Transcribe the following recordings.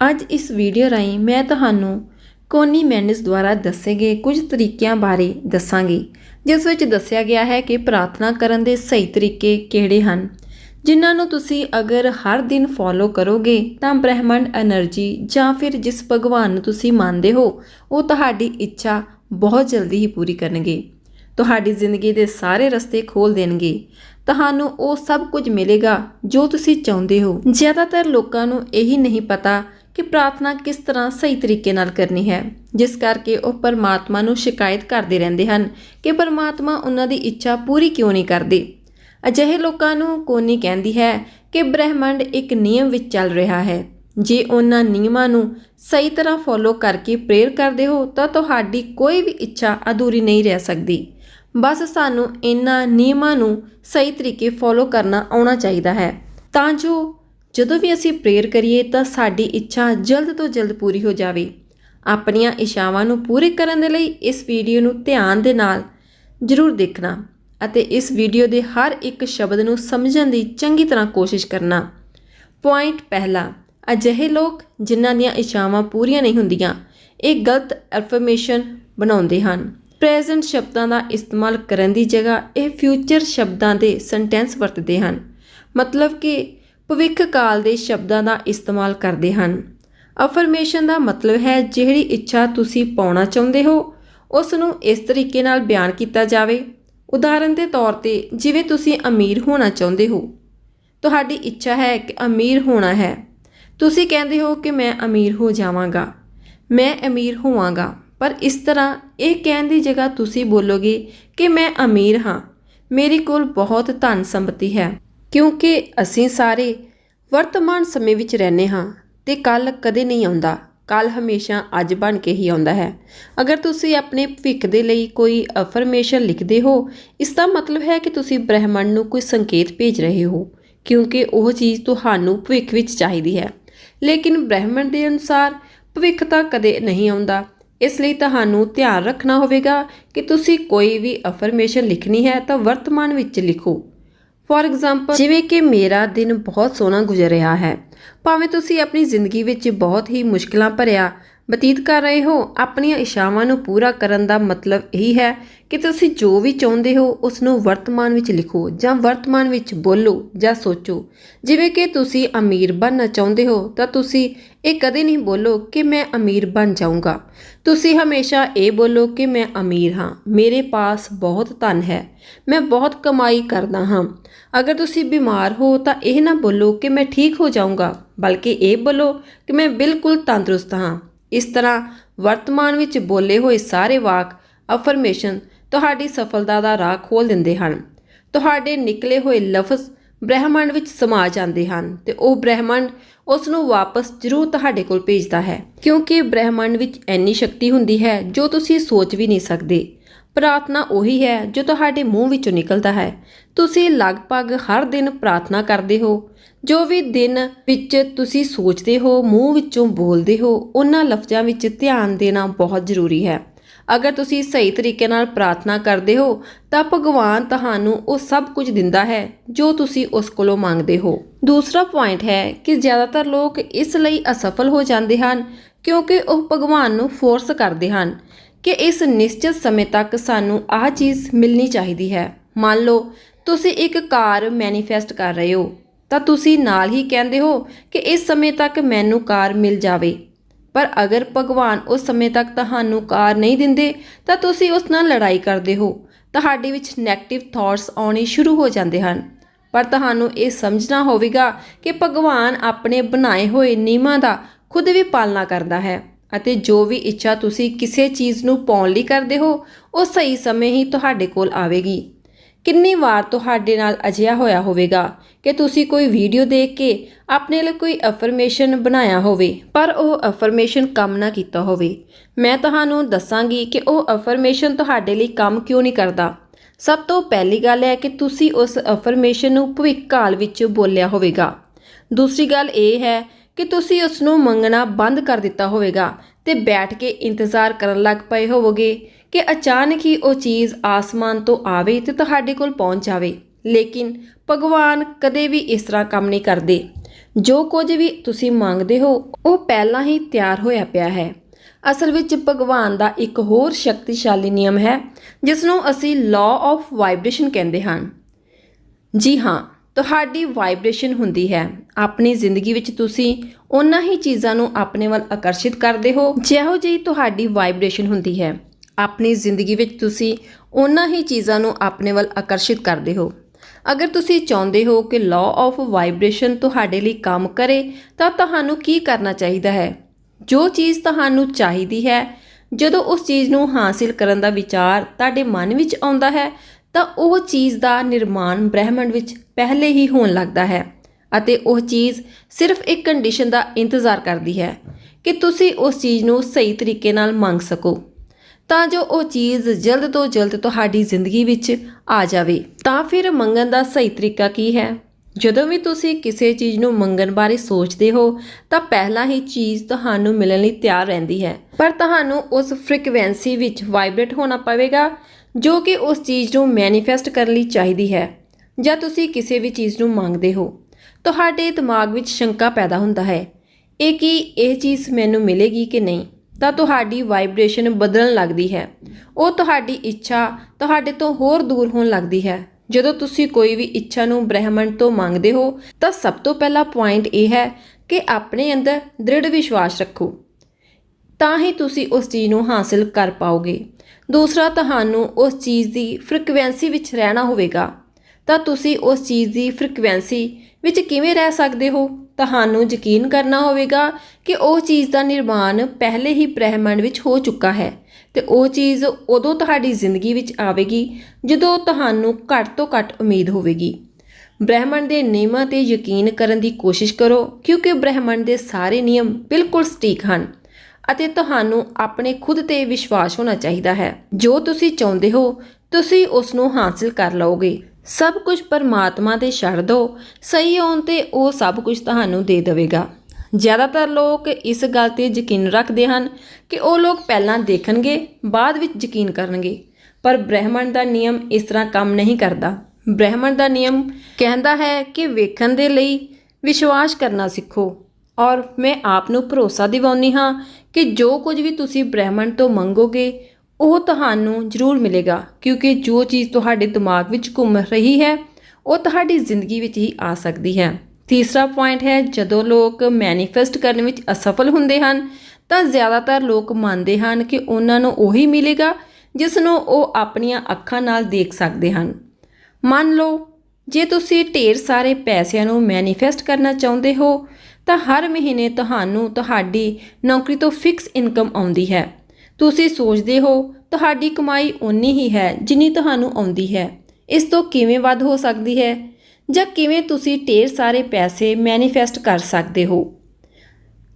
ਅੱਜ ਇਸ ਵੀਡੀਓ ਰਾਹੀਂ ਮੈਂ ਤੁਹਾਨੂੰ ਕੋਨੀ ਮੈਨਸ ਦੁਆਰਾ ਦੱਸੇ ਗਏ ਕੁਝ ਤਰੀਕਿਆਂ ਬਾਰੇ ਦੱਸਾਂਗੀ, ਜਿਸ ਵਿੱਚ ਦੱਸਿਆ ਗਿਆ ਹੈ ਕਿ ਪ੍ਰਾਰਥਨਾ ਕਰਨ ਦੇ ਸਹੀ ਤਰੀਕੇ ਕਿਹੜੇ ਹਨ। ਜਿਨ੍ਹਾਂ ਨੂੰ ਤੁਸੀਂ ਅਗਰ ਹਰ ਦਿਨ ਫੋਲੋ ਕਰੋਗੇ, ਤਾਂ ਬ੍ਰਹਿਮੰਡ એનર્ਜੀ ਜਾਂ ਫਿਰ ਜਿਸ ਭਗਵਾਨ ਨੂੰ ਤੁਸੀਂ ਮੰਨਦੇ ਹੋ, ਉਹ ਤੁਹਾਡੀ ਇੱਛਾ ਬਹੁਤ ਜਲਦੀ ਹੀ ਪੂਰੀ ਕਰਨਗੇ। ਤੁਹਾਡੀ ਜ਼ਿੰਦਗੀ ਦੇ ਸਾਰੇ ਰਸਤੇ ਖੋਲ ਦੇਣਗੇ। ਤੁਹਾਨੂੰ ਉਹ ਸਭ ਕੁਝ ਮਿਲੇਗਾ ਜੋ ਤੁਸੀਂ ਚਾਹੁੰਦੇ ਹੋ। ਜ਼ਿਆਦਾਤਰ ਲੋਕਾਂ ਨੂੰ ਇਹੀ ਨਹੀਂ ਪਤਾ ਕਿ ਪ੍ਰਾਰਥਨਾ ਕਿਸ ਤਰ੍ਹਾਂ ਸਹੀ ਤਰੀਕੇ ਨਾਲ ਕਰਨੀ ਹੈ, ਜਿਸ ਕਰਕੇ ਉਹ ਪਰਮਾਤਮਾ ਨੂੰ ਸ਼ਿਕਾਇਤ ਕਰਦੇ ਰਹਿੰਦੇ ਹਨ ਕਿ ਪਰਮਾਤਮਾ ਉਹਨਾਂ ਦੀ ਇੱਛਾ ਪੂਰੀ ਕਿਉਂ ਨਹੀਂ ਕਰਦੇ। ਅਜਿਹੇ ਲੋਕਾਂ ਨੂੰ ਕੋਨੀ ਕਹਿੰਦੀ ਹੈ ਕਿ ਬ੍ਰਹਿਮੰਡ ਇੱਕ ਨਿਯਮ ਵਿੱਚ ਚੱਲ ਰਿਹਾ ਹੈ। ਜੇ ਉਹਨਾਂ ਨਿਯਮਾਂ ਨੂੰ ਸਹੀ ਤਰ੍ਹਾਂ ਫੋਲੋ ਕਰਕੇ ਪ੍ਰੇਰ ਕਰਦੇ ਹੋ, ਤਾਂ ਤੁਹਾਡੀ ਕੋਈ ਵੀ ਇੱਛਾ ਅਧੂਰੀ ਨਹੀਂ ਰਹਿ ਸਕਦੀ। ਬਸ ਸਾਨੂੰ ਇਹਨਾਂ ਨਿਯਮਾਂ ਨੂੰ ਸਹੀ ਤਰੀਕੇ ਫੋਲੋ ਕਰਨਾ ਆਉਣਾ ਚਾਹੀਦਾ ਹੈ। ਤਾਂ ਜੋ ਜਦੋਂ ਵੀ ਅਸੀਂ ਪ੍ਰੇਅਰ ਕਰੀਏ ਤਾਂ ਸਾਡੀ ਇੱਛਾ ਜਲਦ ਤੋਂ ਜਲਦ ਪੂਰੀ ਹੋ ਜਾਵੇ। ਆਪਣੀਆਂ ਇਸ਼ਾਵਾਂ ਨੂੰ ਪੂਰੇ ਕਰਨ ਦੇ ਲਈ ਇਸ ਵੀਡੀਓ ਨੂੰ ਧਿਆਨ ਦੇ ਨਾਲ ਜ਼ਰੂਰ ਦੇਖਣਾ ਅਤੇ ਇਸ ਵੀਡੀਓ ਦੇ ਹਰ ਇੱਕ ਸ਼ਬਦ ਨੂੰ ਸਮਝਣ ਦੀ ਚੰਗੀ ਤਰ੍ਹਾਂ ਕੋਸ਼ਿਸ਼ ਕਰਨਾ। ਪੁਆਇੰਟ ਪਹਿਲਾ, ਅਜਿਹੇ ਲੋਕ ਜਿਨ੍ਹਾਂ ਦੀਆਂ ਇਸ਼ਾਵਾਂ ਪੂਰੀਆਂ ਨਹੀਂ ਹੁੰਦੀਆਂ, ਇਹ ਗਲਤ ਅਫਰਮੇਸ਼ਨ ਬਣਾਉਂਦੇ ਹਨ। ਪ੍ਰੈਜ਼ੈਂਟ ਸ਼ਬਦਾਂ ਦਾ ਇਸਤੇਮਾਲ ਕਰਨ ਦੀ ਜਗ੍ਹਾ ਇਹ ਫਿਊਚਰ ਸ਼ਬਦਾਂ ਦੇ ਸੈਂਟੈਂਸ ਵਰਤਦੇ ਹਨ। ਮਤਲਬ ਕਿ ਭਵਿੱਖ ਕਾਲ ਦੇ ਸ਼ਬਦਾਂ ਦਾ ਇਸਤੇਮਾਲ ਕਰਦੇ ਹਨ। ਅਫਰਮੇਸ਼ਨ ਦਾ ਮਤਲਬ ਹੈ, ਜਿਹੜੀ ਇੱਛਾ ਤੁਸੀਂ ਪਾਉਣਾ ਚਾਹੁੰਦੇ ਹੋ ਉਸ ਨੂੰ ਇਸ ਤਰੀਕੇ ਨਾਲ ਬਿਆਨ ਕੀਤਾ ਜਾਵੇ। ਉਦਾਹਰਨ ਦੇ ਤੌਰ ਤੇ, ਜਿਵੇਂ ਤੁਸੀਂ ਅਮੀਰ ਹੋਣਾ ਚਾਹੁੰਦੇ ਹੋ। ਤੁਹਾਡੀ ਇੱਛਾ ਹੈ ਕਿ ਅਮੀਰ ਹੋਣਾ ਹੈ। ਤੁਸੀਂ ਕਹਿੰਦੇ ਹੋ ਕਿ ਮੈਂ ਅਮੀਰ ਹੋ ਜਾਵਾਂਗਾ। ਮੈਂ ਅਮੀਰ ਹੋਵਾਂਗਾ। ਪਰ ਇਸ ਤਰ੍ਹਾਂ ਇਹ ਕਹਿਣ ਦੀ ਜਗ੍ਹਾ ਤੁਸੀਂ ਬੋਲੋਗੇ ਕਿ ਮੈਂ ਅਮੀਰ ਹਾਂ। ਮੇਰੇ ਕੋਲ ਬਹੁਤ ਧਨ ਸੰਪਤੀ ਹੈ। ਕਿਉਂਕਿ ਅਸੀਂ ਸਾਰੇ ਵਰਤਮਾਨ ਸਮੇਂ ਵਿੱਚ ਰਹਿੰਦੇ ਹਾਂ ਤੇ ਕੱਲ ਕਦੇ ਨਹੀਂ ਆਉਂਦਾ। ਕੱਲ ਹਮੇਸ਼ਾ ਅੱਜ ਬਣ ਕੇ ਹੀ ਆਉਂਦਾ ਹੈ। ਅਗਰ ਤੁਸੀਂ ਆਪਣੇ ਭਵਿੱਖ ਦੇ ਲਈ ਕੋਈ ਅਫਰਮੇਸ਼ਨ ਲਿਖਦੇ ਹੋ, ਇਸ ਦਾ ਮਤਲਬ ਹੈ ਕਿ ਤੁਸੀਂ ਬ੍ਰਹਿਮੰਡ ਨੂੰ ਕੋਈ ਸੰਕੇਤ ਭੇਜ ਰਹੇ ਹੋ, ਕਿਉਂਕਿ ਉਹ ਚੀਜ਼ ਤੁਹਾਨੂੰ ਭਵਿੱਖ ਵਿੱਚ ਚਾਹੀਦੀ ਹੈ। ਲੇਕਿਨ ਬ੍ਰਹਿਮੰਡ ਦੇ ਅਨੁਸਾਰ ਭਵਿੱਖ ਤਾਂ ਕਦੇ ਨਹੀਂ ਆਉਂਦਾ। ਇਸ ਲਈ ਤੁਹਾਨੂੰ ਧਿਆਨ ਰੱਖਣਾ ਹੋਵੇਗਾ ਕਿ ਤੁਸੀਂ ਕੋਈ ਵੀ ਅਫਰਮੇਸ਼ਨ ਲਿਖਣੀ ਹੈ ਤਾਂ ਵਰਤਮਾਨ ਵਿੱਚ ਲਿਖੋ। ਫੋਰ ਐਗਜ਼ਾਮਪਲ ਜਿਵੇਂ ਕਿ ਮੇਰਾ ਦਿਨ ਬਹੁਤ ਸੋਹਣਾ ਗੁਜ਼ਰ ਰਿਹਾ ਹੈ, ਭਾਵੇਂ ਤੁਸੀਂ ਆਪਣੀ ਜ਼ਿੰਦਗੀ ਵਿੱਚ ਬਹੁਤ ਹੀ ਮੁਸ਼ਕਲਾਂ ਭਰਿਆ ਬਤੀਤ ਕਰ ਰਹੇ ਹੋ, ਆਪਣੀਆਂ ਇਸ਼ਾਵਾਂ ਨੂੰ ਪੂਰਾ ਕਰਨ ਦਾ ਮਤਲਬ ਇਹ ਹੈ ਕਿ ਤੁਸੀਂ ਜੋ ਵੀ ਚਾਹੁੰਦੇ ਹੋ ਉਸ ਨੂੰ ਵਰਤਮਾਨ ਵਿੱਚ ਲਿਖੋ ਜਾਂ ਵਰਤਮਾਨ ਵਿੱਚ ਬੋਲੋ ਜਾਂ ਸੋਚੋ। ਜਿਵੇਂ ਕਿ ਤੁਸੀਂ ਅਮੀਰ ਬਣਨਾ ਚਾਹੁੰਦੇ ਹੋ, ਤਾਂ ਤੁਸੀਂ ਇਹ ਕਦੇ ਨਹੀਂ ਬੋਲੋ ਕਿ ਮੈਂ ਅਮੀਰ ਬਣ ਜਾਊਂਗਾ। ਤੁਸੀਂ ਹਮੇਸ਼ਾ ਇਹ ਬੋਲੋ ਕਿ ਮੈਂ ਅਮੀਰ ਹਾਂ, ਮੇਰੇ ਪਾਸ ਬਹੁਤ ਧਨ ਹੈ, ਮੈਂ ਬਹੁਤ ਕਮਾਈ ਕਰਦਾ ਹਾਂ। ਅਗਰ ਤੁਸੀਂ ਬਿਮਾਰ ਹੋ, ਤਾਂ ਇਹ ਨਾ ਬੋਲੋ ਕਿ ਮੈਂ ਠੀਕ ਹੋ ਜਾਊਂਗਾ, ਬਲਕਿ ਇਹ ਬੋਲੋ ਕਿ ਮੈਂ ਬਿਲਕੁਲ ਤੰਦਰੁਸਤ ਹਾਂ। ਇਸ ਤਰ੍ਹਾਂ ਵਰਤਮਾਨ ਵਿੱਚ ਬੋਲੇ ਹੋਏ ਸਾਰੇ ਵਾਕ ਅਫਰਮੇਸ਼ਨ ਤੁਹਾਡੀ ਸਫਲਤਾ ਦਾ ਰਾਹ ਖੋਲ ਦਿੰਦੇ ਹਨ। ਤੁਹਾਡੇ ਨਿਕਲੇ ਹੋਏ ਲਫ਼ਜ਼ ਬ੍ਰਹਿਮੰਡ ਵਿੱਚ ਸਮਾ ਜਾਂਦੇ ਹਨ ਤੇ ਉਹ ਬ੍ਰਹਿਮੰਡ ਉਸ ਨੂੰ ਵਾਪਸ ਜ਼ਰੂਰ ਤੁਹਾਡੇ ਕੋਲ ਭੇਜਦਾ ਹੈ। ਕਿਉਂਕਿ ਬ੍ਰਹਿਮੰਡ ਵਿੱਚ ਐਨੀ ਸ਼ਕਤੀ ਹੁੰਦੀ ਹੈ ਜੋ ਤੁਸੀਂ ਸੋਚ ਵੀ ਨਹੀਂ ਸਕਦੇ। ਪ੍ਰਾਰਥਨਾ ਉਹੀ ਹੈ ਜੋ ਤੁਹਾਡੇ ਮੂੰਹ ਵਿੱਚੋਂ ਨਿਕਲਦਾ ਹੈ। ਤੁਸੀਂ ਲਗਭਗ ਹਰ ਦਿਨ ਪ੍ਰਾਰਥਨਾ ਕਰਦੇ ਹੋ। ਜੋ ਵੀ ਦਿਨ ਵਿੱਚ ਤੁਸੀਂ ਸੋਚਦੇ ਹੋ, ਮੂੰਹ ਵਿੱਚੋਂ ਬੋਲਦੇ ਹੋ, ਉਹਨਾਂ ਲਫ਼ਜ਼ਾਂ ਵਿੱਚ ਧਿਆਨ ਦੇਣਾ ਬਹੁਤ ਜ਼ਰੂਰੀ ਹੈ। ਅਗਰ ਤੁਸੀਂ ਸਹੀ ਤਰੀਕੇ ਨਾਲ ਪ੍ਰਾਰਥਨਾ ਕਰਦੇ ਹੋ, ਤਾਂ ਭਗਵਾਨ ਤੁਹਾਨੂੰ ਉਹ ਸਭ ਕੁਝ ਦਿੰਦਾ ਹੈ ਜੋ ਤੁਸੀਂ ਉਸ ਕੋਲੋਂ ਮੰਗਦੇ ਹੋ। ਦੂਸਰਾ ਪੁਆਇੰਟ ਹੈ ਕਿ ਜ਼ਿਆਦਾਤਰ ਲੋਕ ਇਸ ਲਈ ਅਸਫਲ ਹੋ ਜਾਂਦੇ ਹਨ ਕਿਉਂਕਿ ਉਹ ਭਗਵਾਨ ਨੂੰ ਫੋਰਸ ਕਰਦੇ ਹਨ। ਕਿ ਇਸ ਨਿਸ਼ਚਿਤ ਸਮੇਂ ਤੱਕ ਸਾਨੂੰ ਆਹ ਚੀਜ਼ ਮਿਲਣੀ ਚਾਹੀਦੀ ਹੈ। ਮੰਨ ਲਓ, ਤੁਸੀਂ ਇੱਕ ਕਾਰ ਮੈਨੀਫੈਸਟ ਕਰ ਰਹੇ ਹੋ, ਤਾਂ ਤੁਸੀਂ ਨਾਲ ਹੀ ਕਹਿੰਦੇ ਹੋ ਕਿ ਇਸ ਸਮੇਂ ਤੱਕ ਮੈਨੂੰ ਕਾਰ ਮਿਲ ਜਾਵੇ। ਪਰ ਅਗਰ ਭਗਵਾਨ ਉਸ ਸਮੇਂ ਤੱਕ ਤੁਹਾਨੂੰ ਕਾਰ ਨਹੀਂ ਦਿੰਦੇ, ਤਾਂ ਤੁਸੀਂ ਉਸ ਨਾਲ ਲੜਾਈ ਕਰਦੇ ਹੋ। ਤੁਹਾਡੇ ਵਿੱਚ 네ਗੇਟਿਵ ਥਾਟਸ ਆਉਣੇ ਸ਼ੁਰੂ ਹੋ ਜਾਂਦੇ ਹਨ। ਪਰ ਤੁਹਾਨੂੰ ਇਹ ਸਮਝਣਾ ਹੋਵੇਗਾ ਕਿ ਭਗਵਾਨ ਆਪਣੇ ਬਣਾਏ ਹੋਏ ਨਿਯਮਾਂ ਦਾ ਖੁਦ ਵੀ ਪਾਲਣਾ ਕਰਦਾ ਹੈ। ਅਤੇ ਜੋ ਵੀ ਇੱਛਾ ਤੁਸੀਂ ਕਿਸੇ ਚੀਜ਼ ਨੂੰ ਪਾਉਣ ਲਈ ਕਰਦੇ ਹੋ, ਉਹ ਸਹੀ ਸਮੇਂ ਹੀ ਤੁਹਾਡੇ ਕੋਲ ਆਵੇਗੀ। ਕਿੰਨੀ ਵਾਰ ਤੁਹਾਡੇ ਨਾਲ ਅਜਿਹਾ ਹੋਇਆ ਹੋਵੇਗਾ ਕਿ ਤੁਸੀਂ ਕੋਈ ਵੀਡੀਓ ਦੇਖ ਕੇ ਆਪਣੇ ਲਈ ਕੋਈ ਅਫਰਮੇਸ਼ਨ ਬਣਾਇਆ ਹੋਵੇ, ਪਰ ਉਹ ਅਫਰਮੇਸ਼ਨ ਕੰਮ ਨਾ ਕੀਤਾ ਹੋਵੇ। ਮੈਂ ਤੁਹਾਨੂੰ ਦੱਸਾਂਗੀ ਕਿ ਉਹ ਅਫਰਮੇਸ਼ਨ ਤੁਹਾਡੇ ਲਈ ਕੰਮ ਕਿਉਂ ਨਹੀਂ ਕਰਦਾ। ਸਭ ਤੋਂ ਪਹਿਲੀ ਗੱਲ ਹੈ ਕਿ ਤੁਸੀਂ ਉਸ ਅਫਰਮੇਸ਼ਨ ਨੂੰ ਭਵਿੱਖ ਕਾਲ ਵਿੱਚ ਬੋਲਿਆ ਹੋਵੇਗਾ। ਦੂਸਰੀ ਗੱਲ ਇਹ ਹੈ ਕਿ ਤੁਸੀਂ ਉਸ ਨੂੰ ਮੰਗਣਾ ਬੰਦ ਕਰ ਦਿੱਤਾ ਹੋਵੇਗਾ ਤੇ ਬੈਠ ਕੇ ਇੰਤਜ਼ਾਰ ਕਰਨ ਲੱਗ ਪਏ ਹੋਵੋਗੇ ਕਿ ਅਚਾਨਕ ਹੀ ਉਹ ਚੀਜ਼ ਆਸਮਾਨ ਤੋਂ ਆਵੇ ਤੇ ਤੁਹਾਡੇ ਕੋਲ ਪਹੁੰਚ ਜਾਵੇ। ਲੇਕਿਨ ਭਗਵਾਨ ਕਦੇ ਵੀ ਇਸ ਤਰ੍ਹਾਂ ਕੰਮ ਨਹੀਂ ਕਰਦੇ। ਜੋ ਕੁਝ ਵੀ ਤੁਸੀਂ ਮੰਗਦੇ ਹੋ, ਉਹ ਪਹਿਲਾਂ ਹੀ ਤਿਆਰ ਹੋਇਆ ਪਿਆ ਹੈ। ਅਸਲ ਵਿੱਚ ਭਗਵਾਨ ਦਾ ਇੱਕ ਹੋਰ ਸ਼ਕਤੀਸ਼ਾਲੀ ਨਿਯਮ ਹੈ ਜਿਸ ਨੂੰ ਅਸੀਂ ਲਾਅ ਆਫ ਵਾਈਬ੍ਰੇਸ਼ਨ ਕਹਿੰਦੇ ਹਨ ਜੀ ਹਾਂ ਤੁਹਾਡੀ ਵਾਈਬ੍ਰੇਸ਼ਨ ਹੁੰਦੀ ਹੈ। ਆਪਣੀ ਜ਼ਿੰਦਗੀ ਵਿੱਚ ਤੁਸੀਂ ਉਹਨਾਂ ਹੀ ਚੀਜ਼ਾਂ ਨੂੰ ਆਪਣੇ ਵੱਲ ਆਕਰਸ਼ਿਤ ਕਰਦੇ ਹੋ, ਜਿਹੋ ਜਿਹੀ ਤੁਹਾਡੀ ਵਾਈਬ੍ਰੇਸ਼ਨ ਹੁੰਦੀ ਹੈ। ਆਪਣੀ ਜ਼ਿੰਦਗੀ ਵਿੱਚ ਤੁਸੀਂ ਉਹਨਾਂ ਹੀ ਚੀਜ਼ਾਂ ਨੂੰ ਆਪਣੇ ਵੱਲ ਆਕਰਸ਼ਿਤ ਕਰਦੇ ਹੋ। ਅਗਰ ਤੁਸੀਂ ਚਾਹੁੰਦੇ ਹੋ ਕਿ ਲਾਅ ਆਫ ਵਾਈਬ੍ਰੇਸ਼ਨ ਤੁਹਾਡੇ ਲਈ ਕੰਮ ਕਰੇ, ਤਾਂ ਤੁਹਾਨੂੰ ਕੀ ਕਰਨਾ ਚਾਹੀਦਾ ਹੈ? ਜੋ ਚੀਜ਼ ਤੁਹਾਨੂੰ ਚਾਹੀਦੀ ਹੈ, ਜਦੋਂ ਉਸ ਚੀਜ਼ ਨੂੰ ਹਾਸਿਲ ਕਰਨ ਦਾ ਵਿਚਾਰ ਤੁਹਾਡੇ ਮਨ ਵਿੱਚ ਆਉਂਦਾ ਹੈ ਤਾਂ ਉਹ ਚੀਜ਼ ਦਾ ਨਿਰਮਾਣ ਬ੍ਰਹਿਮੰਡ ਵਿੱਚ ਪਹਿਲੇ ਹੀ ਹੋਣ ਲੱਗਦਾ ਹੈ ਅਤੇ ਉਹ ਚੀਜ਼ ਸਿਰਫ ਇੱਕ ਕੰਡੀਸ਼ਨ ਦਾ ਇੰਤਜ਼ਾਰ ਕਰਦੀ ਹੈ ਕਿ ਤੁਸੀਂ ਉਸ ਚੀਜ਼ ਨੂੰ ਸਹੀ ਤਰੀਕੇ ਨਾਲ ਮੰਗ ਸਕੋ। ਤਾਂ ਜੋ ਉਹ ਚੀਜ਼ ਜਲਦ ਤੋਂ ਜਲਦ ਤੁਹਾਡੀ ਜ਼ਿੰਦਗੀ ਵਿੱਚ ਆ ਜਾਵੇ। ਤਾਂ ਫਿਰ ਮੰਗਣ ਦਾ ਸਹੀ ਤਰੀਕਾ ਕੀ ਹੈ? ਜਦੋਂ ਵੀ ਤੁਸੀਂ ਕਿਸੇ ਚੀਜ਼ ਨੂੰ ਮੰਗਣ ਬਾਰੇ ਸੋਚਦੇ ਹੋ, ਤਾਂ ਪਹਿਲਾਂ ਹੀ ਚੀਜ਼ ਤੁਹਾਨੂੰ ਮਿਲਣ ਲਈ ਤਿਆਰ ਰਹਿੰਦੀ ਹੈ। ਪਰ ਤੁਹਾਨੂੰ ਉਸ ਫ੍ਰੀਕਵੈਂਸੀ ਵਿੱਚ ਵਾਈਬ੍ਰੇਟ ਹੋਣਾ ਪਵੇਗਾ ਜੋ ਕਿ ਉਸ ਚੀਜ਼ ਨੂੰ ਮੈਨੀਫੈਸਟ ਕਰਨ ਲਈ ਚਾਹੀਦੀ ਹੈ, ਜਾਂ ਤੁਸੀਂ ਕਿਸੇ ਵੀ ਚੀਜ਼ ਨੂੰ ਮੰਗਦੇ ਹੋ। ਤੁਹਾਡੇ ਦਿਮਾਗ ਵਿੱਚ ਸ਼ੰਕਾ ਪੈਦਾ ਹੁੰਦਾ ਹੈ, ਇਹ ਕੀ ਇਹ ਚੀਜ਼ ਮੈਨੂੰ ਮਿਲੇਗੀ ਕਿ ਨਹੀਂ? ਤਾਂ ਤੁਹਾਡੀ ਵਾਈਬ੍ਰੇਸ਼ਨ ਬਦਲਣ ਲੱਗਦੀ ਹੈ। ਉਹ ਤੁਹਾਡੀ ਇੱਛਾ ਤੁਹਾਡੇ ਤੋਂ ਹੋਰ ਦੂਰ ਹੋਣ ਲੱਗਦੀ ਹੈ। ਜਦੋਂ ਤੁਸੀਂ ਕੋਈ ਵੀ ਇੱਛਾ ਨੂੰ ਬ੍ਰਹਿਮੰਡ ਤੋਂ ਮੰਗਦੇ ਹੋ, ਤਾਂ ਸਭ ਤੋਂ ਪਹਿਲਾ ਪੁਆਇੰਟ ਇਹ ਹੈ ਕਿ ਆਪਣੇ ਅੰਦਰ ਦ੍ਰਿੜ ਵਿਸ਼ਵਾਸ ਰੱਖੋ। ਤਾਂ ਹੀ ਤੁਸੀਂ ਉਸ ਚੀਜ਼ ਨੂੰ ਹਾਸਲ ਕਰ ਪਾਓਗੇ। ਦੂਸਰਾ, ਤੁਹਾਨੂੰ ਉਸ ਚੀਜ਼ ਦੀ ਫ੍ਰੀਕਵੈਂਸੀ ਵਿੱਚ ਰਹਿਣਾ ਹੋਵੇਗਾ। ਤਾਂ ਤੁਸੀਂ ਉਸ ਚੀਜ਼ ਦੀ ਫ੍ਰੀਕਵੈਂਸੀ ਵਿੱਚ ਕਿਵੇਂ ਰਹਿ ਸਕਦੇ ਹੋ? ਤੁਹਾਨੂੰ ਯਕੀਨ ਕਰਨਾ ਹੋਵੇਗਾ ਕਿ ਉਹ ਚੀਜ਼ ਦਾ ਨਿਰਮਾਣ ਪਹਿਲੇ ਹੀ ਬ੍ਰਹਿਮੰਡ ਵਿੱਚ ਹੋ ਚੁੱਕਾ ਹੈ ਤੇ ਉਹ ਚੀਜ਼ ਉਦੋਂ ਤੁਹਾਡੀ ਜ਼ਿੰਦਗੀ ਵਿੱਚ ਆਵੇਗੀ ਜਦੋਂ ਤੁਹਾਨੂੰ ਘੱਟ ਤੋਂ ਘੱਟ ਉਮੀਦ ਹੋਵੇਗੀ। ਬ੍ਰਹਿਮੰਡ ਦੇ ਨਿਯਮਾਂ ਤੇ ਯਕੀਨ ਕਰਨ ਦੀ ਕੋਸ਼ਿਸ਼ ਕਰੋ ਕਿਉਂਕਿ ਬ੍ਰਹਿਮੰਡ ਦੇ ਸਾਰੇ ਨਿਯਮ ਬਿਲਕੁਲ ਸਟੀਕ ਹਨ। ਅਤੇ ਤੁਹਾਨੂੰ ਆਪਣੇ ਖੁਦ ਤੇ ਵਿਸ਼ਵਾਸ ਹੋਣਾ ਚਾਹੀਦਾ ਹੈ। ਜੋ ਤੁਸੀਂ ਚਾਹੁੰਦੇ ਹੋ, ਤੁਸੀਂ ਉਸ ਨੂੰ ਹਾਸਲ ਕਰ ਲਓਗੇ। ਸਭ ਕੁਝ ਪਰਮਾਤਮਾ ਤੇ ਛੱਡ ਦਿਓ। ਸਹੀ ਆਉਣ ਤੇ ਉਹ ਸਭ ਕੁਝ ਤੁਹਾਨੂੰ ਦੇ ਦੇਵੇਗਾ। ਜ਼ਿਆਦਾਤਰ ਲੋਕ ਇਸ ਗੱਲ ਤੇ ਯਕੀਨ ਰੱਖਦੇ ਹਨ ਕਿ ਉਹ ਲੋਕ ਪਹਿਲਾਂ ਦੇਖਣਗੇ, ਬਾਅਦ ਵਿੱਚ ਯਕੀਨ ਕਰਨਗੇ। ਪਰ ਬ੍ਰਹਿਮੰਡ ਦਾ ਨਿਯਮ ਇਸ ਤਰ੍ਹਾਂ ਕੰਮ ਨਹੀਂ ਕਰਦਾ। ਬ੍ਰਹਿਮੰਡ ਦਾ ਨਿਯਮ ਕਹਿੰਦਾ ਹੈ ਕਿ ਵੇਖਣ ਦੇ ਲਈ ਵਿਸ਼ਵਾਸ ਕਰਨਾ ਸਿੱਖੋ। ਔਰ ਮੈਂ ਆਪ ਨੂੰ ਭਰੋਸਾ ਦਿਵਾਉਂਦੀ ਹਾਂ ਕਿ ਜੋ ਕੁਝ ਵੀ ਤੁਸੀਂ ਬ੍ਰਹਿਮੰਡ ਤੋਂ ਮੰਗੋਗੇ, ਉਹ ਤੁਹਾਨੂੰ ਜ਼ਰੂਰ ਮਿਲੇਗਾ, ਕਿਉਂਕਿ ਜੋ ਚੀਜ਼ ਤੁਹਾਡੇ ਦਿਮਾਗ ਵਿੱਚ ਘੁੰਮ ਰਹੀ ਹੈ, ਉਹ ਤੁਹਾਡੀ ਜ਼ਿੰਦਗੀ ਵਿੱਚ ਹੀ ਆ ਸਕਦੀ ਹੈ। ਤੀਸਰਾ ਪੁਆਇੰਟ ਹੈ, ਜਦੋਂ ਲੋਕ ਮੈਨੀਫੈਸਟ ਕਰਨ ਵਿੱਚ ਅਸਫਲ ਹੁੰਦੇ ਹਨ, ਤਾਂ ਜ਼ਿਆਦਾਤਰ ਲੋਕ ਮੰਨਦੇ ਹਨ ਕਿ ਉਹਨਾਂ ਨੂੰ ਉਹੀ ਮਿਲੇਗਾ, ਜਿਸ ਨੂੰ ਉਹ ਆਪਣੀਆਂ ਅੱਖਾਂ ਨਾਲ ਦੇਖ ਸਕਦੇ ਹਨ। ਮੰਨ ਲਓ, ਜੇ ਤੁਸੀਂ ਢੇਰ ਸਾਰੇ ਪੈਸਿਆਂ ਨੂੰ ਮੈਨੀਫੈਸਟ ਕਰਨਾ ਚਾਹੁੰਦੇ ਹੋ ਤਾਂ ਹਰ ਮਹੀਨੇ ਤੁਹਾਨੂੰ ਤੁਹਾਡੀ ਨੌਕਰੀ ਤੋਂ ਫਿਕਸ ਇਨਕਮ ਆਉਂਦੀ ਹੈ। ਤੁਸੀਂ ਸੋਚਦੇ ਹੋ, ਤੁਹਾਡੀ ਕਮਾਈ ਓਨੀ ਹੀ ਹੈ ਜਿੰਨੀ ਤੁਹਾਨੂੰ ਆਉਂਦੀ ਹੈ। ਇਸ ਤੋਂ ਕਿਵੇਂ ਵੱਧ ਹੋ ਸਕਦੀ ਹੈ? ਜਾਂ ਕਿਵੇਂ ਤੁਸੀਂ ਢੇਰ ਸਾਰੇ ਪੈਸੇ ਮੈਨੀਫੈਸਟ ਕਰ ਸਕਦੇ ਹੋ?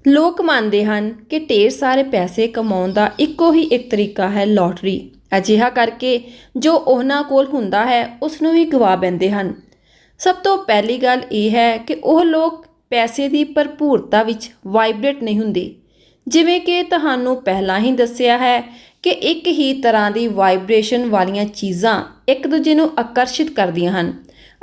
ਲੋਕ ਮੰਨਦੇ ਹਨ ਕਿ ਢੇਰ ਸਾਰੇ ਪੈਸੇ ਕਮਾਉਣ ਦਾ ਇੱਕੋ ਹੀ ਇੱਕ ਤਰੀਕਾ ਹੈ ਲੋਟਰੀ ਅਜਿਹਾ ਕਰਕੇ ਜੋ ਉਹਨਾਂ ਕੋਲ ਹੁੰਦਾ ਹੈ ਉਸ ਨੂੰ ਵੀ ਗਵਾ ਬੈਂਦੇ ਹਨ। ਸਭ ਤੋਂ ਪਹਿਲੀ ਗੱਲ ਇਹ ਹੈ ਕਿ ਉਹ ਲੋਕ ਪੈਸੇ ਦੀ ਭਰਪੂਰਤਾ ਵਿੱਚ ਵਾਈਬ੍ਰੇਟ ਨਹੀਂ ਹੁੰਦੇ। ਜਿਵੇਂ ਕਿ ਤੁਹਾਨੂੰ ਪਹਿਲਾਂ ਹੀ ਦੱਸਿਆ ਹੈ ਕਿ ਇੱਕ ਹੀ ਤਰ੍ਹਾਂ ਦੀ ਵਾਈਬ੍ਰੇਸ਼ਨ ਵਾਲੀਆਂ ਚੀਜ਼ਾਂ ਇੱਕ ਦੂਜੇ ਨੂੰ ਆਕਰਸ਼ਿਤ ਕਰਦੀਆਂ ਹਨ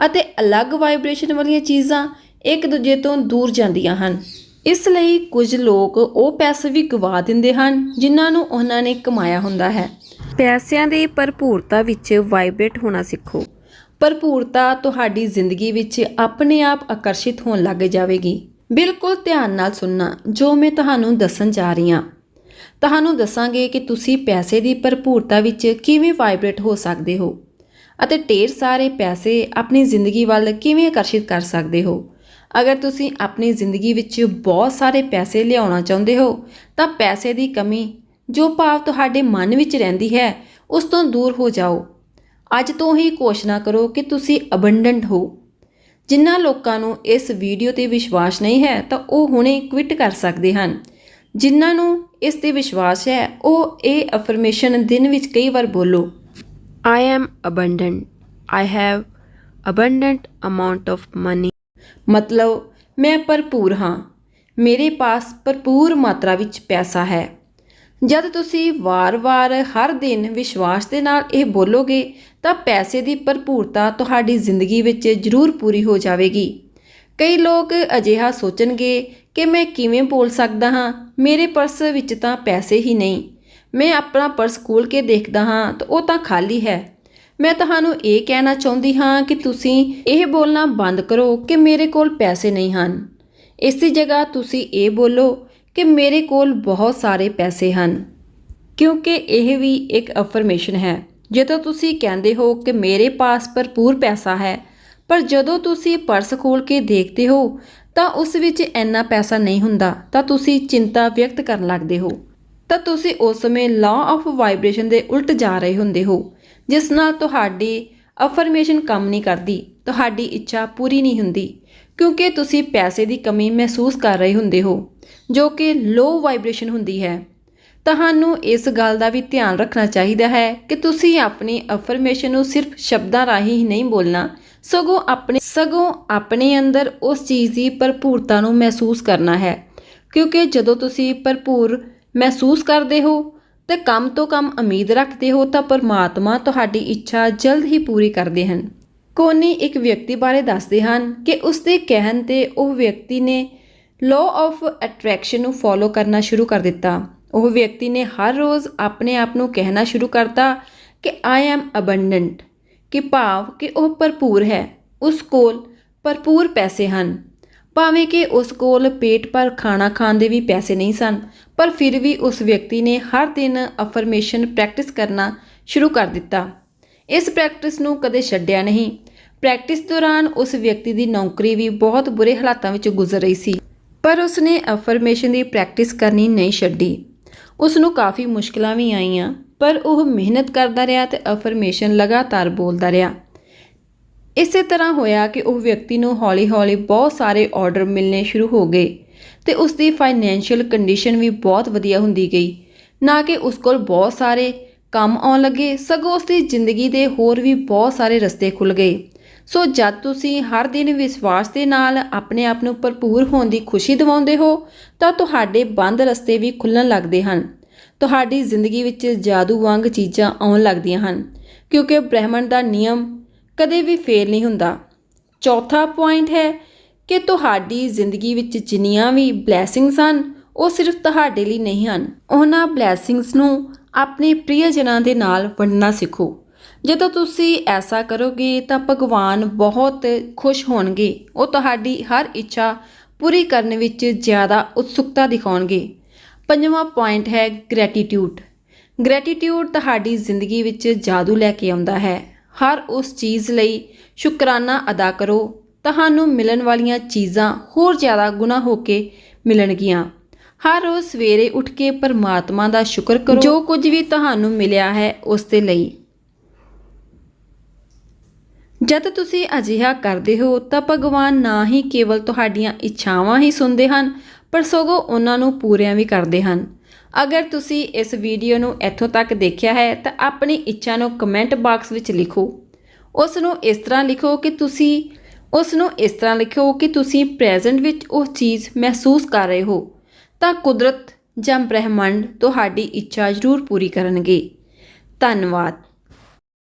ਅਤੇ ਅਲੱਗ ਵਾਈਬ੍ਰੇਸ਼ਨ ਵਾਲੀਆਂ ਚੀਜ਼ਾਂ ਇੱਕ ਦੂਜੇ ਤੋਂ ਦੂਰ ਜਾਂਦੀਆਂ ਹਨ। ਇਸ ਲਈ ਕੁਝ ਲੋਕ ਉਹ ਪੈਸੇ ਵੀ ਗਵਾ ਦਿੰਦੇ ਹਨ ਜਿਨ੍ਹਾਂ ਨੂੰ ਉਹਨਾਂ ਨੇ ਕਮਾਇਆ ਹੁੰਦਾ ਹੈ। ਪੈਸਿਆਂ ਦੀ ਭਰਪੂਰਤਾ ਵਿੱਚ ਵਾਈਬ੍ਰੇਟ ਹੋਣਾ ਸਿੱਖੋ। ਭਰਪੂਰਤਾ ਤੁਹਾਡੀ ਜ਼ਿੰਦਗੀ ਵਿੱਚ ਆਪਣੇ ਆਪ ਆਕਰਸ਼ਿਤ ਹੋਣ ਲੱਗ ਜਾਵੇਗੀ। ਬਿਲਕੁਲ ਧਿਆਨ ਨਾਲ ਸੁਣਨਾ, ਜੋ ਮੈਂ ਤੁਹਾਨੂੰ ਦੱਸਣ ਜਾ ਰਹੀ ਹਾਂ। ਤੁਹਾਨੂੰ ਦੱਸਾਂਗੇ ਕਿ ਤੁਸੀਂ ਪੈਸੇ ਦੀ ਭਰਪੂਰਤਾ ਵਿੱਚ ਕਿਵੇਂ ਵਾਈਬ੍ਰੇਟ ਹੋ ਸਕਦੇ ਹੋ ਅਤੇ ਢੇਰ ਸਾਰੇ ਪੈਸੇ ਆਪਣੀ ਜ਼ਿੰਦਗੀ ਵੱਲ ਕਿਵੇਂ ਆਕਰਸ਼ਿਤ ਕਰ ਸਕਦੇ ਹੋ। ਅਗਰ ਤੁਸੀਂ ਆਪਣੀ ਜ਼ਿੰਦਗੀ ਵਿੱਚ ਬਹੁਤ ਸਾਰੇ ਪੈਸੇ ਲਿਆਉਣਾ ਚਾਹੁੰਦੇ ਹੋ, ਤਾਂ ਪੈਸੇ ਦੀ ਕਮੀ ਜੋ ਭਾਵ ਤੁਹਾਡੇ ਮਨ ਵਿੱਚ ਰਹਿੰਦੀ ਹੈ, ਉਸ ਤੋਂ ਦੂਰ ਹੋ ਜਾਓ। ਅੱਜ ਤੋਂ ਹੀ ਘੋਸ਼ਣਾ ਕਰੋ ਕਿ ਤੁਸੀਂ ਅਬੰਡੈਂਟ ਹੋ। ਜਿਨ੍ਹਾਂ ਲੋਕਾਂ ਨੂੰ ਇਸ ਵੀਡੀਓ ਤੇ ਵਿਸ਼ਵਾਸ ਨਹੀਂ ਹੈ, ਤਾਂ ਉਹ ਹੁਣੇ ਕੁਇਟ ਕਰ ਸਕਦੇ ਹਨ। ਜਿਨ੍ਹਾਂ ਨੂੰ ਇਸ ਤੇ ਵਿਸ਼ਵਾਸ ਹੈ, ਉਹ ਇਹ ਅਫਰਮੇਸ਼ਨ ਦਿਨ ਵਿੱਚ ਕਈ ਵਾਰ ਬੋਲੋ I am abundant I have abundant amount of money ਮਤਲਬ, ਮੈਂ ਭਰਪੂਰ ਹਾਂ। ਮੇਰੇ ਪਾਸ ਭਰਪੂਰ ਮਾਤਰਾ ਵਿੱਚ ਪੈਸਾ ਹੈ। ਜਦ ਤੁਸੀਂ ਵਾਰ-ਵਾਰ, ਹਰ ਦਿਨ ਵਿਸ਼ਵਾਸ ਦੇ ਨਾਲ ਇਹ ਬੋਲੋਗੇ, ਤਾਂ ਪੈਸੇ ਦੀ ਭਰਪੂਰਤਾ ਤੁਹਾਡੀ ਜ਼ਿੰਦਗੀ ਵਿੱਚ ਜ਼ਰੂਰ ਪੂਰੀ ਹੋ ਜਾਵੇਗੀ। ਕਈ ਲੋਕ ਅਜਿਹਾ ਸੋਚਣਗੇ ਕਿ ਮੈਂ ਕਿਵੇਂ ਬੋਲ ਸਕਦਾ ਹਾਂ, ਮੇਰੇ ਪਰਸ ਵਿੱਚ ਤਾਂ ਪੈਸੇ ਹੀ ਨਹੀਂ। ਮੈਂ ਆਪਣਾ ਪਰਸ ਖੋਲ੍ਹ ਕੇ ਦੇਖਦਾ ਹਾਂ, ਤਾਂ ਉਹ ਤਾਂ ਖਾਲੀ ਹੈ। ਮੈਂ ਤੁਹਾਨੂੰ ਇਹ ਕਹਿਣਾ ਚਾਹੁੰਦੀ ਹਾਂ ਕਿ ਤੁਸੀਂ ਇਹ ਬੋਲਣਾ ਬੰਦ ਕਰੋ ਕਿ ਮੇਰੇ ਕੋਲ ਪੈਸੇ ਨਹੀਂ ਹਨ। ਇਸ ਦੀ ਜਗ੍ਹਾ ਤੁਸੀਂ ਇਹ ਬੋਲੋ ਕਿ ਮੇਰੇ ਕੋਲ ਬਹੁਤ ਸਾਰੇ ਪੈਸੇ ਹਨ। ਕਿਉਂਕਿ ਇਹ ਵੀ ਇੱਕ ਅਫਰਮੇਸ਼ਨ ਹੈ। ਜਦੋਂ ਤੁਸੀਂ ਕਹਿੰਦੇ ਹੋ ਕਿ ਮੇਰੇ ਪਾਸ ਭਰਪੂਰ ਪੈਸਾ ਹੈ, ਪਰ ਜਦੋਂ ਤੁਸੀਂ ਪਰਸ ਖੋਲ ਕੇ ਦੇਖਦੇ ਹੋ, ਤਾਂ ਉਸ ਵਿੱਚ ਇੰਨਾ ਪੈਸਾ ਨਹੀਂ ਹੁੰਦਾ, ਤਾਂ ਤੁਸੀਂ ਚਿੰਤਾ ਵਿਅਕਤ ਕਰਨ ਲੱਗਦੇ ਹੋ। ਤਾਂ ਤੁਸੀਂ ਉਸ ਸਮੇਂ ਲਾਅ ਆਫ ਵਾਈਬ੍ਰੇਸ਼ਨ ਦੇ ਉਲਟ ਜਾ ਰਹੇ ਹੁੰਦੇ ਹੋ, ਜਿਸ ਨਾਲ ਤੁਹਾਡੀ ਅਫਰਮੇਸ਼ਨ ਕੰਮ ਨਹੀਂ ਕਰਦੀ, ਤੁਹਾਡੀ ਇੱਛਾ ਪੂਰੀ ਨਹੀਂ ਹੁੰਦੀ, ਕਿਉਂਕਿ ਤੁਸੀਂ ਪੈਸੇ ਦੀ ਕਮੀ ਮਹਿਸੂਸ ਕਰ ਰਹੇ ਹੁੰਦੇ ਹੋ, ਜੋ ਕਿ ਲੋ ਵਾਈਬ੍ਰੇਸ਼ਨ ਹੁੰਦੀ ਹੈ। ਤੁਹਾਨੂੰ ਇਸ ਗੱਲ ਦਾ ਵੀ ਧਿਆਨ ਰੱਖਣਾ ਚਾਹੀਦਾ ਹੈ ਕਿ ਤੁਸੀਂ ਆਪਣੀ ਅਫਰਮੇਸ਼ਨ ਨੂੰ ਸਿਰਫ ਸ਼ਬਦਾਂ ਰਾਹੀਂ ਹੀ ਨਹੀਂ ਬੋਲਣਾ, ਸਗੋਂ ਆਪਣੇ ਸਗੋਂ ਆਪਣੇ ਅੰਦਰ ਉਸ ਚੀਜ਼ ਦੀ ਭਰਪੂਰਤਾ ਨੂੰ ਮਹਿਸੂਸ ਕਰਨਾ ਹੈ। ਕਿਉਂਕਿ ਜਦੋਂ ਤੁਸੀਂ ਭਰਪੂਰ ਮਹਿਸੂਸ ਕਰਦੇ ਹੋ ਤੇ ਕੰਮ ਤੋਂ ਕੰਮ ਉਮੀਦ ਰੱਖਦੇ ਹੋ ਤਾਂ ਪਰਮਾਤਮਾ ਤੁਹਾਡੀ ਇੱਛਾ ਜਲਦ ਹੀ ਪੂਰੀ ਕਰਦੇ ਹਨ। ਕੋਨੀ ਇੱਕ ਵਿਅਕਤੀ ਬਾਰੇ ਦੱਸਦੇ ਹਨ ਕਿ ਉਸ ਦੇ ਕਹਿਣ ਤੇ ਉਹ ਵਿਅਕਤੀ ਨੇ ਲਾਅ ਆਫ ਅਟਰੈਕਸ਼ਨ ਨੂੰ ਫੋਲੋ ਕਰਨਾ ਸ਼ੁਰੂ ਕਰ ਦਿੱਤਾ। ਉਹ ਵਿਅਕਤੀ ਨੇ ਹਰ ਰੋਜ਼ ਆਪਣੇ ਆਪ ਨੂੰ ਕਹਿਣਾ ਸ਼ੁਰੂ ਕਰਤਾ ਕਿ ਆਈ ਐਮ ਅਬੰਡੈਂਟ ਕਿ ਭਾਵ ਕਿ ਉਹ ਭਰਪੂਰ ਹੈ। ਉਸ ਕੋਲ ਭਰਪੂਰ ਪੈਸੇ ਹਨ। ਭਾਵੇਂ ਕਿ ਉਸ ਕੋਲ ਪੇਟ ਭਰ ਖਾਣਾ ਖਾਣ ਦੇ ਵੀ ਪੈਸੇ ਨਹੀਂ ਸਨ, ਪਰ ਫਿਰ ਵੀ ਉਸ ਵਿਅਕਤੀ ਨੇ ਹਰ ਦਿਨ ਅਫਰਮੇਸ਼ਨ ਪ੍ਰੈਕਟਿਸ ਕਰਨਾ ਸ਼ੁਰੂ ਕਰ ਦਿੱਤਾ। ਇਸ ਪ੍ਰੈਕਟਿਸ ਨੂੰ ਕਦੇ ਛੱਡਿਆ ਨਹੀਂ। ਪ੍ਰੈਕਟਿਸ ਦੌਰਾਨ ਉਸ ਵਿਅਕਤੀ ਦੀ ਨੌਕਰੀ ਵੀ ਬਹੁਤ ਬੁਰੇ ਹਾਲਾਤਾਂ ਵਿੱਚ ਗੁਜ਼ਰ ਰਹੀ ਸੀ, ਪਰ ਉਸਨੇ ਅਫਰਮੇਸ਼ਨ ਦੀ ਪ੍ਰੈਕਟਿਸ ਕਰਨੀ ਨਹੀਂ ਛੱਡੀ। ਉਸ ਨੂੰ ਕਾਫੀ ਮੁਸ਼ਕਲਾਂ ਵੀ ਆਈਆਂ, ਪਰ ਉਹ ਮਿਹਨਤ ਕਰਦਾ ਰਿਹਾ ਤੇ ਅਫਰਮੇਸ਼ਨ ਲਗਾਤਾਰ ਬੋਲਦਾ ਰਿਹਾ। ਇਸੇ ਤਰ੍ਹਾਂ ਹੋਇਆ ਕਿ ਉਹ ਵਿਅਕਤੀ ਨੂੰ ਹੌਲੀ-ਹੌਲੀ ਬਹੁਤ ਸਾਰੇ ਆਰਡਰ ਮਿਲਣੇ ਸ਼ੁਰੂ ਹੋ ਗਏ ਤੇ ਉਸ ਦੀ ਫਾਈਨੈਂਸ਼ੀਅਲ ਕੰਡੀਸ਼ਨ ਵੀ ਬਹੁਤ ਵਧੀਆ ਹੁੰਦੀ ਗਈ। ਨਾ ਕਿ ਉਸ ਕੋਲ ਬਹੁਤ ਸਾਰੇ ਕੰਮ ਆਉਣ ਲੱਗੇ, ਸਗੋਂ ਉਸ ਦੀ ਜ਼ਿੰਦਗੀ ਦੇ ਹੋਰ ਵੀ ਬਹੁਤ ਸਾਰੇ ਰਸਤੇ ਖੁੱਲ ਗਏ। ਸੋ ਜਦ ਤੁਸੀਂ ਹਰ ਦਿਨ ਵਿਸ਼ਵਾਸ ਦੇ ਨਾਲ ਆਪਣੇ ਆਪ ਨੂੰ ਭਰਪੂਰ ਹੋਣ ਦੀ ਖੁਸ਼ੀ ਦਿਵਾਉਂਦੇ ਹੋ, ਤਾਂ ਤੁਹਾਡੇ ਬੰਦ ਰਸਤੇ ਵੀ ਖੁੱਲਣ ਲੱਗਦੇ ਹਨ। ਤੁਹਾਡੀ ਜ਼ਿੰਦਗੀ ਵਿੱਚ ਜਾਦੂ ਵਾਂਗ ਚੀਜ਼ਾਂ ਆਉਣ ਲੱਗਦੀਆਂ ਹਨ, ਕਿਉਂਕਿ ਬ੍ਰਹਿਮੰਡ ਦਾ ਨਿਯਮ ਕਦੇ ਵੀ ਫੇਲ ਨਹੀਂ ਹੁੰਦਾ। ਚੌਥਾ ਪੁਆਇੰਟ ਹੈ ਕਿ ਤੁਹਾਡੀ ਜ਼ਿੰਦਗੀ ਵਿੱਚ ਜਿੰਨੀਆਂ ਵੀ ਬਲੇਸਿੰਗਸ ਹਨ, ਉਹ ਸਿਰਫ ਤੁਹਾਡੇ ਲਈ ਨਹੀਂ ਹਨ। ਉਹਨਾਂ ਬਲੇਸਿੰਗਸ ਨੂੰ ਆਪਣੇ ਪ੍ਰਿਯਜਨਾਂ ਦੇ ਨਾਲ ਵੰਡਣਾ ਸਿੱਖੋ। ਜਦੋਂ ਤੁਸੀਂ ਐਸਾ ਕਰੋਗੇ ਤਾਂ ਭਗਵਾਨ ਬਹੁਤ ਖੁਸ਼ ਹੋਣਗੇ। ਉਹ ਤੁਹਾਡੀ ਹਰ ਇੱਛਾ ਪੂਰੀ ਕਰਨ ਵਿੱਚ ਜ਼ਿਆਦਾ ਉਤਸੁਕਤਾ ਦਿਖਾਉਣਗੇ। ਪੰਜਵਾਂ ਪੁਆਇੰਟ ਹੈ ਗ੍ਰੈਟੀਟਿਊਡ ਗ੍ਰੈਟੀਟਿਊਡ ਤੁਹਾਡੀ ਜ਼ਿੰਦਗੀ ਵਿੱਚ ਜਾਦੂ ਲੈ ਕੇ ਆਉਂਦਾ ਹੈ। ਹਰ ਉਸ ਚੀਜ਼ ਲਈ ਸ਼ੁਕਰਾਨਾ ਅਦਾ ਕਰੋ। ਤੁਹਾਨੂੰ ਮਿਲਣ ਵਾਲੀਆਂ ਚੀਜ਼ਾਂ ਹੋਰ ਜ਼ਿਆਦਾ ਗੁਣਾ ਹੋ ਕੇ ਮਿਲਣਗੀਆਂ। ਹਰ ਰੋਜ਼ ਸਵੇਰੇ ਉੱਠ ਕੇ ਪਰਮਾਤਮਾ ਦਾ ਸ਼ੁਕਰ ਕਰੋ। ਜੋ ਕੁਝ ਵੀ ਤੁਹਾਨੂੰ ਮਿਲਿਆ ਹੈ ਉਸ ਦੇ ਲਈ। ਜਦ ਤੁਸੀਂ ਅਜਿਹਾ ਕਰਦੇ ਹੋ ਤਾਂ ਭਗਵਾਨ ਨਾ ਹੀ ਕੇਵਲ ਤੁਹਾਡੀਆਂ ਇੱਛਾਵਾਂ ਹੀ ਸੁਣਦੇ ਹਨ, ਪਰ ਸਗੋਂ ਉਹਨਾਂ ਨੂੰ ਪੂਰੀਆਂ ਵੀ ਕਰਦੇ ਹਨ। ਅਗਰ ਤੁਸੀਂ ਇਸ ਵੀਡੀਓ ਨੂੰ ਇੱਥੋਂ ਤੱਕ ਦੇਖਿਆ ਹੈ ਤਾਂ ਆਪਣੀ ਇੱਛਾ ਨੂੰ ਕਮੈਂਟ ਬਾਕਸ ਵਿੱਚ ਲਿਖੋ। ਉਸ ਨੂੰ ਇਸ ਤਰ੍ਹਾਂ ਲਿਖੋ ਕਿ ਤੁਸੀਂ ਉਸ ਨੂੰ ਇਸ ਤਰ੍ਹਾਂ ਲਿਖੋ ਕਿ ਤੁਸੀਂ ਪ੍ਰੈਜ਼ੈਂਟ ਵਿੱਚ ਉਹ ਚੀਜ਼ ਮਹਿਸੂਸ ਕਰ ਰਹੇ ਹੋ। ਤਾਂ ਕੁਦਰਤ ਜਾਂ ਬ੍ਰਹਿਮੰਡ ਤੁਹਾਡੀ ਇੱਛਾ ਜ਼ਰੂਰ ਪੂਰੀ ਕਰਨਗੇ। ਧੰਨਵਾਦ।